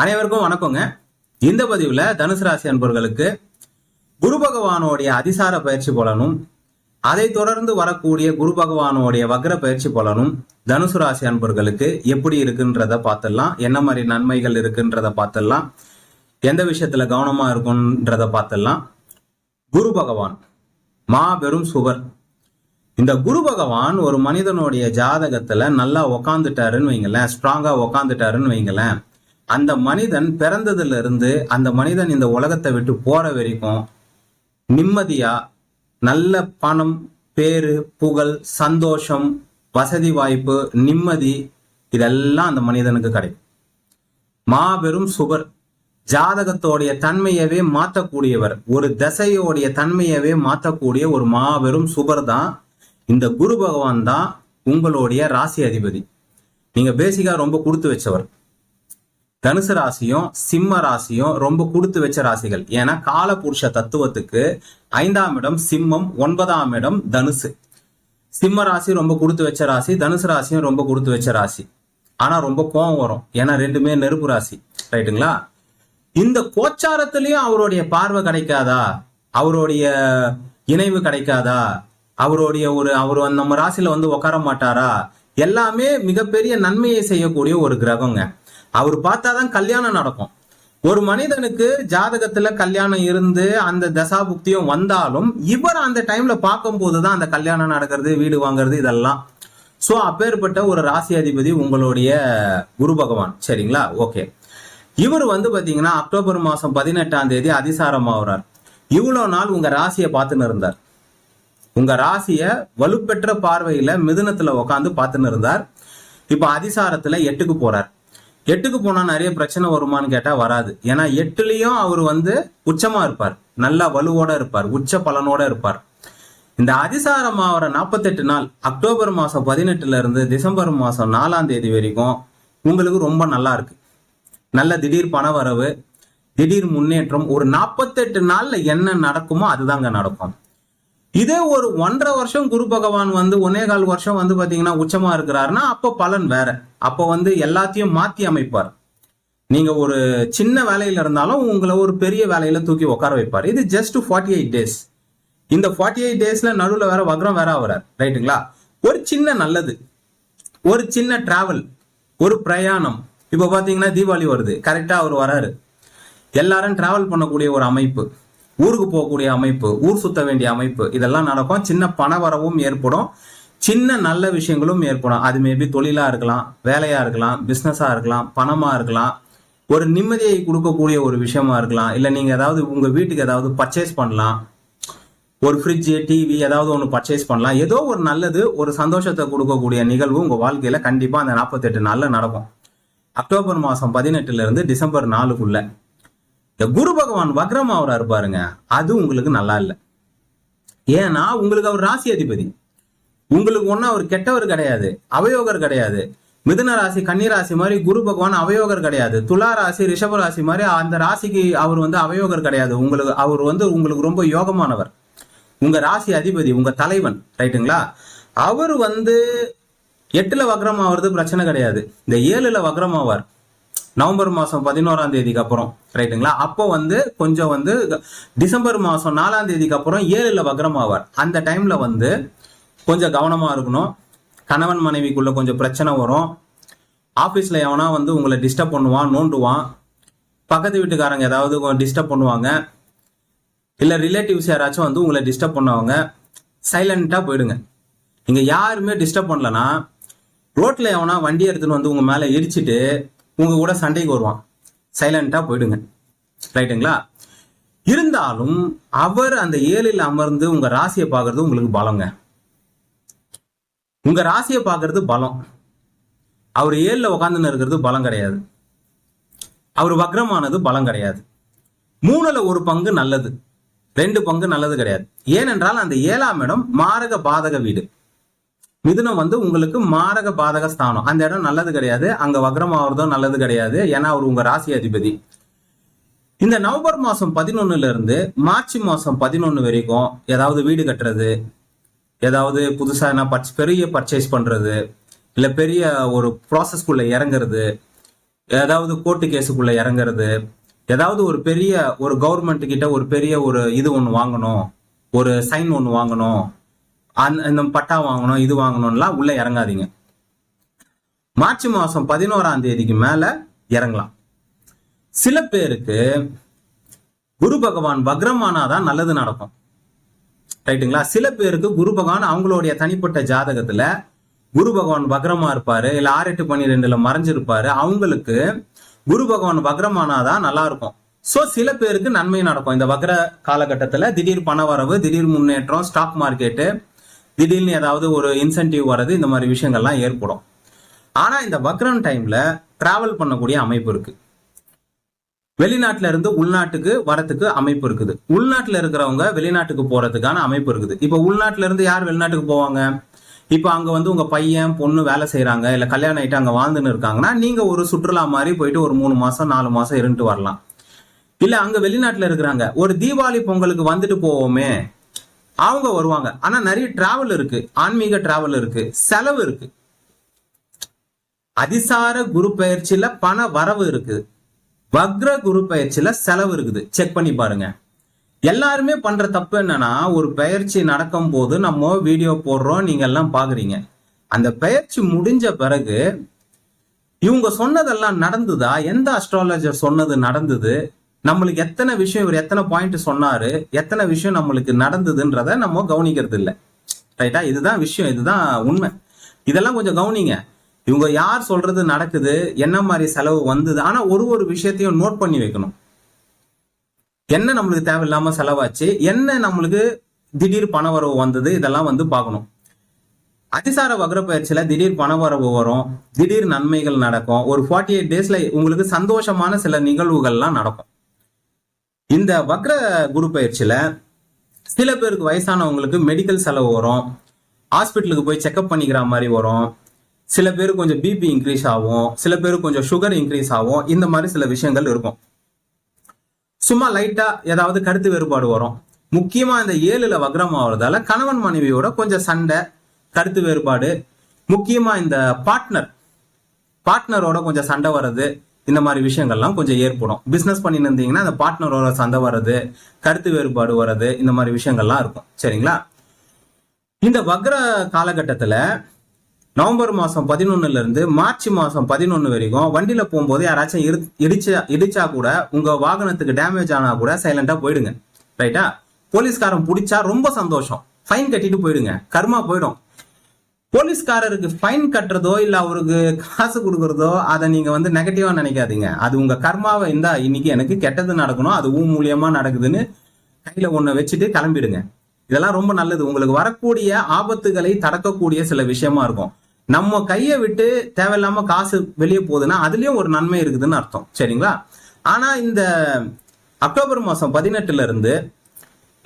அனைவருக்கும் வணக்கங்க. இந்த பதிவுல தனுசு ராசி அன்பர்களுக்கு குரு பகவானுடைய அதிசார பயிற்சி பலனும் அதை தொடர்ந்து வரக்கூடிய குரு பகவானுடைய வக்ர பயிற்சி பலனும் தனுசு ராசி அன்பர்களுக்கு எப்படி இருக்குன்றத பார்த்துடலாம். என்ன மாதிரி நன்மைகள் இருக்குன்றத பார்த்துடலாம். எந்த விஷயத்துல கவனமா இருக்குன்றத பார்த்துடலாம். குரு பகவான் மாபெரும் சுவர். இந்த குரு பகவான் ஒரு மனிதனுடைய ஜாதகத்துல நல்லா உக்காந்துட்டாருன்னு வைங்களேன் ஸ்ட்ராங்கா உக்காந்துட்டாருன்னு வைங்களேன். அந்த மனிதன் பிறந்ததுலருந்து அந்த மனிதன் இந்த உலகத்தை விட்டு போற வரைக்கும் நிம்மதியா நல்ல பணம் பேரு புகழ் சந்தோஷம் வசதி வாய்ப்பு நிம்மதி இதெல்லாம் அந்த மனிதனுக்கு கிடைக்கும். மாபெரும் சுபர் ஜாதகத்தோடைய தன்மையவே மாற்றக்கூடியவர். ஒரு தசையோடைய தன்மையவே மாற்றக்கூடிய ஒரு மாபெரும் சுபர் தான் இந்த குரு பகவான் தான் உங்களுடைய ராசி அதிபதி. நீங்க பேசிக்கா ரொம்ப கொடுத்து வச்சவர். தனுசு ராசியும் சிம்ம ராசியும் ரொம்ப கொடுத்து வச்ச ராசிகள். ஏன்னா காலபுருஷ தத்துவத்துக்கு ஐந்தாம் இடம் சிம்மம் ஒன்பதாம் இடம் தனுசு. சிம்ம ராசி ரொம்ப கொடுத்து வச்ச ராசி தனுசு ராசியும் ரொம்ப கொடுத்து வச்ச ராசி. ஆனா ரொம்ப கோவம் வரும். ஏன்னா ரெண்டுமே நெருப்பு ராசி. ரைட்டுங்களா? இந்த கோச்சாரத்திலையும் அவருடைய பார்வை கிடைக்காதா? அவருடைய இணைவு கிடைக்காதா? அவருடைய ஒரு அவர் நம்ம ராசியில வந்து உட்கார மாட்டாரா? எல்லாமே மிகப்பெரிய நன்மையை செய்யக்கூடிய ஒரு கிரகங்க. அவர் பார்த்தாதான் கல்யாணம் நடக்கும். ஒரு மனிதனுக்கு ஜாதகத்துல கல்யாணம் இருந்து அந்த தசாபுக்தியும் வந்தாலும் இவர் அந்த டைம்ல பார்க்கும்போது தான் அந்த கல்யாணம் நடக்கிறது வீடு வாங்குறது இதெல்லாம். சோ அப்பேற்பட்ட ஒரு ராசி அதிபதி உங்களுடைய குரு பகவான். சரிங்களா? ஓகே இவர் வந்து பாத்தீங்கன்னா அக்டோபர் மாசம் பதினெட்டாம் தேதி அதிசாரம் ஆகுறார். இவ்வளவு நாள் உங்க ராசியை பார்த்துன்னு இருந்தார். உங்க ராசிய வலுப்பெற்ற பார்வையில மிதுனத்தில் உட்காந்து பார்த்துன்னு இருந்தார். இப்ப அதிசாரத்துல எட்டுக்கு போறார். எட்டுக்கு போனா நிறைய பிரச்சனை வருமான்னு கேட்டா வராது. ஏன்னா எட்டுலயும் அவர் வந்து உச்சமா இருப்பார். நல்லா வலுவோட இருப்பார். உச்ச பலனோட இருப்பார். இந்த அதிசாரம் ஆகிற நாற்பத்தெட்டு நாள் அக்டோபர் மாசம் பதினெட்டுல இருந்து டிசம்பர் மாசம் நாலாம் தேதி வரைக்கும் உங்களுக்கு ரொம்ப நல்லா இருக்கு. நல்ல திடீர் பண வரவு திடீர் முன்னேற்றம் ஒரு நாற்பத்தெட்டு நாள்ல என்ன நடக்குமோ அதுதாங்க நடக்கும். இதே ஒரு ஒன்றரை வருஷம் குரு பகவான் வந்து ஒன்னே கால் வருஷம் வந்து பாத்தீங்கன்னா உச்சமா இருக்கிறாருன்னா அப்போ பலன் வேற. அப்போ வந்து எல்லாத்தையும் மாத்தி அமைப்பார். நீங்க ஒரு சின்ன வேலையில இருந்தாலும் உங்களை ஒரு பெரிய வேலையில தூக்கி உட்கார வைப்பார். இது ஜஸ்ட் ஃபார்ட்டி எயிட் டேஸ் இந்த ஃபார்ட்டி எயிட் டேஸ்ல நடுவில் வேற வக்ரம் வேற ஆகிறார். ரைட்டுங்களா? ஒரு சின்ன நல்லது. ஒரு சின்ன டிராவல் ஒரு பிரயாணம். இப்போ பார்த்தீங்கன்னா தீபாவளி வருது. கரெக்டாக அவர் வராரு. எல்லாரும் டிராவல் பண்ணக்கூடிய ஒரு அமைப்பு. ஊருக்கு போகக்கூடிய அமைப்பு ஊர் சுத்த வேண்டிய அமைப்பு இதெல்லாம் நடக்கும். சின்ன பண வரவும் ஏற்படும். சின்ன நல்ல விஷயங்களும் ஏற்படும். அது மேபி தொழிலா இருக்கலாம் வேலையா இருக்கலாம் பிஸ்னஸாக இருக்கலாம் பணமா இருக்கலாம். ஒரு நிம்மதியை கொடுக்கக்கூடிய ஒரு விஷயமா இருக்கலாம். இல்ல நீங்க ஏதாவது உங்க வீட்டுக்கு ஏதாவது பர்ச்சேஸ் பண்ணலாம். ஒரு ஃப்ரிட்ஜு டிவி ஏதாவது ஒன்று பர்ச்சேஸ் பண்ணலாம். ஏதோ ஒரு நல்லது ஒரு சந்தோஷத்தை கொடுக்கக்கூடிய நிகழ்வு உங்கள் வாழ்க்கையில் கண்டிப்பாக அந்த நாற்பத்தெட்டு நாளில் நடக்கும். அக்டோபர் மாதம் பதினெட்டுலேருந்து டிசம்பர் நாலுக்குள்ளே. இந்த குரு பகவான் வக்ரம் ஆகுறாரு பாருங்க. அது உங்களுக்கு நல்லா இல்லை. ஏன்னா உங்களுக்கு அவர் ராசி அதிபதி. உங்களுக்கு ஒன்றும் அவர் கெட்டவர் கிடையாது. அவயோகர் கிடையாது. மிதுன ராசி கன்னி ராசி மாதிரி குரு பகவான் அவயோகர் கிடையாது. துலா ராசி ரிஷப ராசி மாதிரி அந்த ராசிக்கு அவர் வந்து அவயோகர் கிடையாது. உங்களுக்கு அவர் வந்து உங்களுக்கு ரொம்ப யோகமானவர். உங்க ராசி அதிபதி உங்க தலைவன் ரைட்டுங்களா? அவர் வந்து எட்டுல வக்ரம் ஆவறது பிரச்சனை கிடையாது. இந்த ஏழுல வக்ரம் ஆவார் நவம்பர் மாதம் பதினோராம் தேதிக்கு அப்புறம் ரைட்டுங்களா அப்போ வந்து கொஞ்சம் வந்து டிசம்பர் மாதம் நாலாம் தேதிக்கு அப்புறம் ஏழில் வக்ரம் ஆவார். அந்த டைமில் வந்து கொஞ்சம் கவனமாக இருக்கணும். கணவன் மனைவிக்குள்ளே கொஞ்சம் பிரச்சனை வரும். ஆஃபீஸில் எவனா வந்து உங்களை டிஸ்டர்ப் பண்ணுவான் நோண்டுவான். பக்கத்து வீட்டுக்காரங்க ஏதாவது டிஸ்டர்ப் பண்ணுவாங்க. இல்லை ரிலேட்டிவ்ஸ் யாராச்சும் வந்து உங்களை டிஸ்டர்ப் பண்ணுவாங்க சைலண்ட்டாக போயிடுங்க. இங்கே யாருமே டிஸ்டர்ப் பண்ணலன்னா ரோட்டில் எவனா வண்டி எடுத்துன்னு வந்து உங்கள் மேலே எரிச்சிட்டு உங்கள் கூட சண்டைக்கு வருவான். சைலண்டாக போயிடுங்க. ரைட்டுங்களா இருந்தாலும் அவர் அந்த ஏழில் அமர்ந்து உங்கள் ராசியை பார்க்கறது உங்களுக்கு பலங்க. உங்கள் ராசியை பார்க்கறது பலம். அவர் ஏழில் உட்காந்துன்னு இருக்கிறது பலம் கிடையாது. அவர் வக்ரமானது பலம் கிடையாது. மூணுல ஒரு பங்கு நல்லது. ரெண்டு பங்கு நல்லது கிடையாது. ஏனென்றால் அந்த ஏழாம் இடம் மாரக பாதக வீடு. மிதுனம் வந்து உங்களுக்கு மாரக பாதக ஸ்தானம். அந்த இடம் நல்லது கிடையாது. அங்க வக்ரம் ஆகுறதும் நல்லது கிடையாது. ஏன்னா அவர் உங்க ராசி அதிபதி. இந்த நவம்பர் மாசம் பதினொன்னுல இருந்து மார்ச் மாசம் பதினொன்னு வரைக்கும் ஏதாவது வீடு கட்டுறது ஏதாவது புதுசா என்ன பர்ச் பெரிய பர்ச்சேஸ் பண்றது இல்ல பெரிய ஒரு ப்ராசஸ்க்குள்ள இறங்குறது ஏதாவது கோர்ட்டு கேஸுக்குள்ள இறங்குறது ஏதாவது ஒரு பெரிய ஒரு கவர்மெண்ட் கிட்ட ஒரு பெரிய ஒரு இது ஒன்று வாங்கணும் ஒரு சைன் ஒன்று வாங்கணும் அந்த இந்த பட்டா வாங்கணும் இது வாங்கணும்லாம் உள்ள இறங்காதீங்க. மார்ச் மாசம் பதினோராம் தேதிக்கு மேல இறங்கலாம். சில பேருக்கு குரு பகவான் வக்ரமானாதான் நல்லது நடக்கும். ரைட்டுங்களா? சில பேருக்கு குரு பகவான் அவங்களுடைய தனிப்பட்ட ஜாதகத்துல குரு பகவான் வக்ரமா இருப்பாரு இல்ல ஆறு எட்டு பன்னிரெண்டுல மறைஞ்சிருப்பாரு அவங்களுக்கு குரு பகவான் வக்ரமானாதான் நல்லா இருக்கும் ஸோ சில பேருக்கு நன்மை நடக்கும். இந்த வக்ர காலகட்டத்தில் திடீர் பண வரவு திடீர் முன்னேற்றம் ஸ்டாக் மார்க்கெட்டு திடீர்னு ஏதாவது ஒரு இன்சென்டிவ் வர்றது இந்த மாதிரி விஷயங்கள்லாம் ஏற்படும். ஆனால் இந்த வக்ரம் டைமில் ட்ராவல் பண்ணக்கூடிய அமைப்பு இருக்குது வெளிநாட்டுல இருந்து உள்நாட்டுக்கு வரத்துக்கு அமைப்பு இருக்குது. உள்நாட்டில் இருக்கிறவங்க வெளிநாட்டுக்கு போறதுக்கான அமைப்பு இருக்குது. இப்போ உள்நாட்டிலேருந்து யார் வெளிநாட்டுக்கு போவாங்க? இப்போ அங்கே வந்து உங்கள் பையன் பொண்ணு வேலை செய்கிறாங்க இல்லை கல்யாணம் ஆகிட்டு அங்கே வாழ்ந்துன்னு இருக்காங்கன்னா நீங்கள் ஒரு சுற்றுலா மாதிரி போயிட்டு ஒரு மூணு மாதம் நாலு மாதம் இருந்துட்டு வரலாம். இல்லை அங்கே வெளிநாட்டில் இருக்கிறாங்க. ஒரு தீபாவளி பொங்கலுக்கு வந்துட்டு போவோமே அவங்க வருவாங்க. ஆனா நிறைய டிராவல் இருக்கு. ஆன்மீக டிராவல் இருக்கு. செலவு இருக்கு. அதிசார குரு பயிற்சியில பண வரவு இருக்குது. வக்ர குரு பயிற்சியில செலவு இருக்குது. செக் பண்ணி பாருங்க. எல்லாருமே பண்ற தப்பு என்னன்னா ஒரு பயிற்சி நடக்கும் போது நம்ம வீடியோ போடுறோம் நீங்க எல்லாம் பாக்குறீங்க. அந்த பயிற்சி முடிஞ்ச பிறகு இவங்க சொன்னதெல்லாம் நடந்ததா? எந்த அஸ்ட்ராலஜர் சொன்னது நடந்தது? நம்மளுக்கு எத்தனை விஷயம் இவர் எத்தனை பாயிண்ட் சொன்னாரு எத்தனை விஷயம் நம்மளுக்கு நடந்ததுன்றத நம்ம கவனிக்கிறது இல்லை ரைட்டா இதுதான் விஷயம் இதுதான் உண்மை. இதெல்லாம் கொஞ்சம் கவனிங்க. இவங்க யார் சொல்றது நடக்குது என்ன மாதிரி செலவு வந்தது ஆனா ஒரு ஒரு விஷயத்தையும் நோட் பண்ணி வைக்கணும். என்ன நம்மளுக்கு தேவையில்லாம செலவாச்சு என்ன நம்மளுக்கு திடீர் பண வரவு வந்தது இதெல்லாம் வந்து பார்க்கணும். அதிசார வக்ர பயிற்சியில திடீர் பண வரவு வரும் திடீர் நன்மைகள் நடக்கும். ஒரு ஃபார்ட்டி எயிட் டேஸ்ல உங்களுக்கு சந்தோஷமான சில நிகழ்வுகள்லாம் நடக்கும். இந்த வக்ர குரு பயிற்சியில சில பேருக்கு வயசானவங்களுக்கு மெடிக்கல் செலவு வரும். ஹாஸ்பிட்டலுக்கு போய் செக்அப் பண்ணிக்கிற மாதிரி வரும். சில பேருக்கு கொஞ்சம் பிபி இன்க்ரீஸ் ஆகும். சில பேருக்கு கொஞ்சம் சுகர் இன்க்ரீஸ் ஆகும். இந்த மாதிரி சில விஷயங்கள் இருக்கும். சும்மா லைட்டா ஏதாவது கருத்து வேறுபாடு வரும். முக்கியமா இந்த ஏழுல வக்ரம் ஆகுறதால கணவன் மனைவியோட கொஞ்சம் சண்டை கருத்து வேறுபாடு. முக்கியமா இந்த பார்ட்னர் பார்ட்னரோட கொஞ்சம் சண்டை வர்றது. இந்த மாதிரி விஷயங்கள்லாம் கொஞ்சம் ஏற்படும். பிசினஸ் பண்ணிட்டு இருந்தீங்கன்னா அந்த பார்ட்னரோட சண்டை வர்றது கருத்து வேறுபாடு வர்றது இந்த மாதிரி விஷயங்கள்லாம் இருக்கும். சரிங்களா? இந்த வக்ர காலகட்டத்தில் நவம்பர் மாதம் பதினொன்னுல இருந்து மார்ச் மாதம் பதினொன்று வரைக்கும் வண்டியில் போகும்போது யாராச்சும் இரு- இடிச்சா இடிச்சா கூட உங்கள் வாகனத்துக்கு டேமேஜ் ஆனால் கூட சைலண்டாக போயிடுங்க. ரைட்டா போலீஸ்காரன் பிடிச்சா ரொம்ப சந்தோஷம். ஃபைன் கட்டிட்டு போயிடுங்க. கர்மா போயிடும். போலீஸ்காரருக்கு ஃபைன் கட்டுறதோ இல்லை அவருக்கு காசு கொடுக்குறதோ அதை நீங்கள் வந்து நெகட்டிவாக நினைக்காதீங்க. அது உங்கள் கர்மாவை இருந்தால் இன்னைக்கு எனக்கு கெட்டது நடக்கணும் அது ஊ மூலியமாக நடக்குதுன்னு கையில் ஒன்று வச்சுட்டு கிளம்பிடுங்க. இதெல்லாம் ரொம்ப நல்லது. உங்களுக்கு வரக்கூடிய ஆபத்துகளை தடுக்கக்கூடிய சில விஷயமா இருக்கும். நம்ம கையை விட்டு தேவையில்லாம காசு வெளியே போகுதுன்னா அதுலயும் ஒரு நன்மை இருக்குதுன்னு அர்த்தம். சரிங்களா? ஆனா இந்த அக்டோபர் மாசம் பதினெட்டுல இருந்து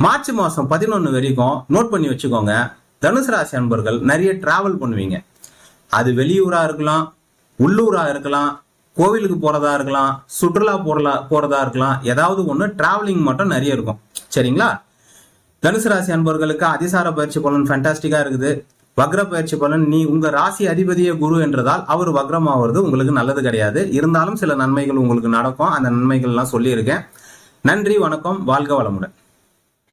மார்ச் மாசம் பதினொன்னு வரைக்கும் நோட் பண்ணி வச்சுக்கோங்க. தனுசு ராசி அன்பர்கள் நிறைய டிராவல் பண்ணுவீங்க. அது வெளியூரா இருக்கலாம் உள்ளூரா இருக்கலாம் கோவிலுக்கு போறதா இருக்கலாம் சுற்றுலா போறலா போறதா இருக்கலாம் ஏதாவது ஒன்று டிராவலிங் மட்டும் நிறைய இருக்கும். சரிங்களா? தனுசு ராசி அன்பர்களுக்கு அதிசார பயிற்சி பலன் ஃபேண்டாஸ்டிக்கா இருக்குது. வக்ர பயிற்சி பலன் நீ உங்க ராசி அதிபதியே குரு என்றதால் அவர் வக்ரமாவது உங்களுக்கு நல்லது கிடையாது. இருந்தாலும் சில நன்மைகள் உங்களுக்கு நடக்கும். அந்த நன்மைகள்லாம் சொல்லியிருக்கேன். நன்றி வணக்கம் வாழ்க வளமுடன்.